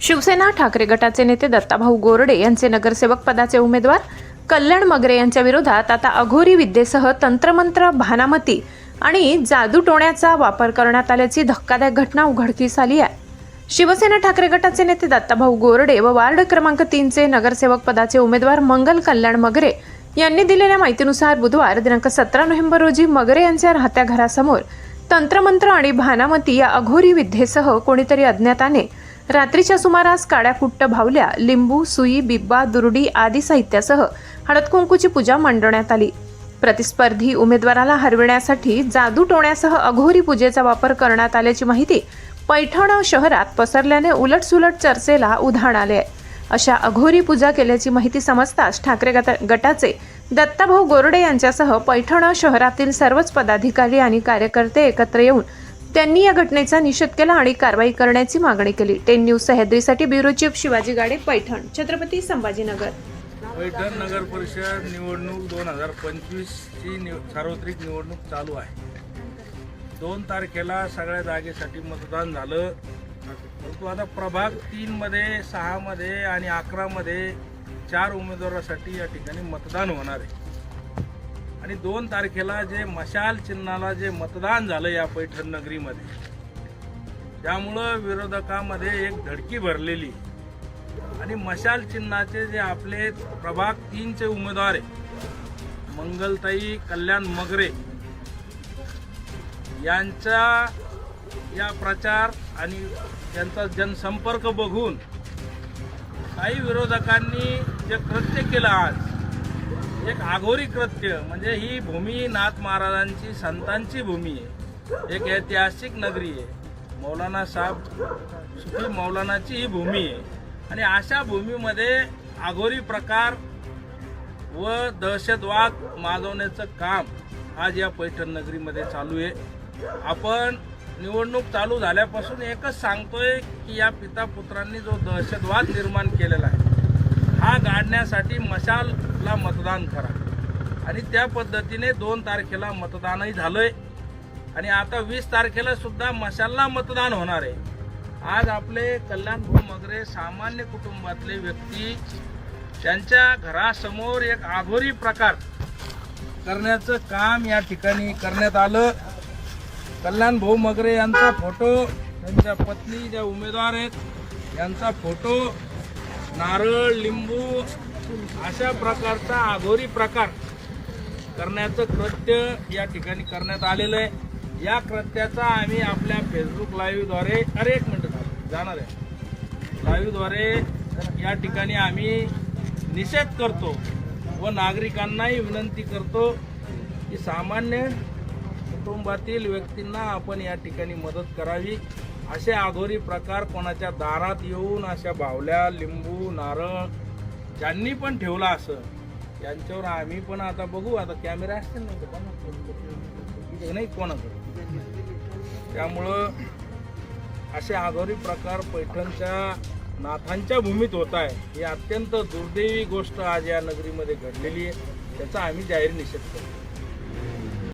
शिवसेना ठाकरे गटाचे नेते दत्ताभाऊ गोरडे यांचे नगरसेवक पदाचे उमेदवार कल्याण मगरे यांच्या विरोधात आता अघोरी विद्येसह तंत्रमंत्र भानामती आणि जादूटोण्याचा वापर करण्यात आल्याची धक्कादायक घटना उघडकीस आली आहे. शिवसेना ठाकरे गटाचे नेते दत्ताभाऊ गोरडे व वार्ड क्रमांक तीनचे नगरसेवक पदाचे उमेदवार मंगल कल्याण मगरे यांनी दिलेल्या माहितीनुसार बुधवार दिनांक सतरा नोव्हेंबर रोजी मगरे यांच्या राहत्या घरासमोर तंत्रमंत्र आणि भानामती या अघोरी विद्येसह कोणीतरी अज्ञाताने रात्रीच्या सुमारास काड्या कुट्ट भावल्या लिंबू सुई बिब्बा दुर्डी आदी साहित्यासह हळदकुंकूची पूजा मांडवण्यात आली. प्रतिस्पर्धी उमेदवाराला हरविण्यासाठी जादू टोण्यासह अघोरी पूजेचा वापर करण्यात आल्याची माहिती पैठण शहरात पसरल्याने उलटसुलट चर्चेला उधाण आले आहे अशा अघोरी पूजा केल्याची माहिती समजताच ठाकरे गट- गटाचे दत्ताभाऊ गोरडे यांच्यासह पैठण शहरातील सर्वच पदाधिकारी आणि कार्यकर्ते एकत्र येऊन त्यांनी या घटनेचा निषेध केला आणि कारवाई करण्याची मागणी केली. टेन न्यूज सह्याद्रीसाठी ब्युरो चीफ शिवाजी गाडे पैठण छत्रपती संभाजीनगर. पैठण नगर परिषद निवडणूक दोन हजार पंचवीसची निव सार्वत्रिक निवडणूक चालू आहे. दोन तारखेला सगळ्या जागेसाठी मतदान झालं. परंतु आता प्रभाग तीनमध्ये सहामध्ये आणि अकरामध्ये चार उमेदवारासाठी या ठिकाणी मतदान होणार आहे. आणि दोन तारखेला जे मशाल चिन्हाला जे मतदान झालं या पैठण नगरीमध्ये त्यामुळं विरोधकामध्ये एक धडकी भरलेली. आणि मशाल चिन्हाचे जे आपले प्रभाग तीनचे उमेदवार आहे मंगलताई कल्याण मगरे यांचा या प्रचार आणि त्यांचा जनसंपर्क बघून काही विरोधकांनी जे कृत्य केलं आज एक आघोरी कृत्य म्हणजे ही भूमी नाथ महाराजांची संतांची भूमी आहे. एक ऐतिहासिक नगरी आहे. मौलाना साहेब सुफी मौलानाची ही भूमी आहे. आणि अशा भूमीमध्ये आघोरी प्रकार व दहशतवाद माजवण्याचं काम आज या पैठण नगरीमध्ये चालू आहे. आपण निवडणूक चालू झाल्यापासून एकच सांगतोय की या पिता पुत्रांनी जो दहशतवाद निर्माण केलेला आहे हा गाडण्यासाठी मशालला मतदान करा. आणि त्या पद्धतीने दोन तारखेला मतदानही झालंय. आणि आता वीस तारखेला सुद्धा मशालला मतदान होणार आहे. आज आपले कल्याण भाऊ मगरे सामान्य कुटुंबातले व्यक्ती त्यांच्या घरासमोर एक आघोरी प्रकार करण्याचं काम या ठिकाणी करण्यात आलं. कल्याण भाऊ मगरे यांचा फोटो त्यांच्या पत्नी ज्या उमेदवार आहेत यांचा फोटो नारळ लिंबू अशा प्रकारचा आघोरी प्रकार करण्याचं कृत्य या ठिकाणी करण्यात आलेलं आहे. या कृत्याचा आम्ही आपल्या फेसबुक लाईव्हद्वारे अरे एक मिनटं जाणार आहे. लाईव्हद्वारे या ठिकाणी आम्ही निषेध करतो व नागरिकांनाही विनंती करतो की सामान्य कुटुंबातील व्यक्तींना आपण या ठिकाणी मदत करावी. असे आघोरी प्रकार कोणाच्या दारात येऊन अशा बावल्या लिंबू नारळ ज्यांनी पण ठेवला असं यांच्यावर आम्ही पण आता बघू. आता कॅमेरा असतील नाही का नाही कोणाकडे. त्यामुळं असे आघोरी प्रकार पैठणच्या नाथांच्या भूमीत होत आहे. ही अत्यंत दुर्दैवी गोष्ट आज या नगरीमध्ये घडलेली आहे. त्याचा आम्ही जाहीर निषेध करतो.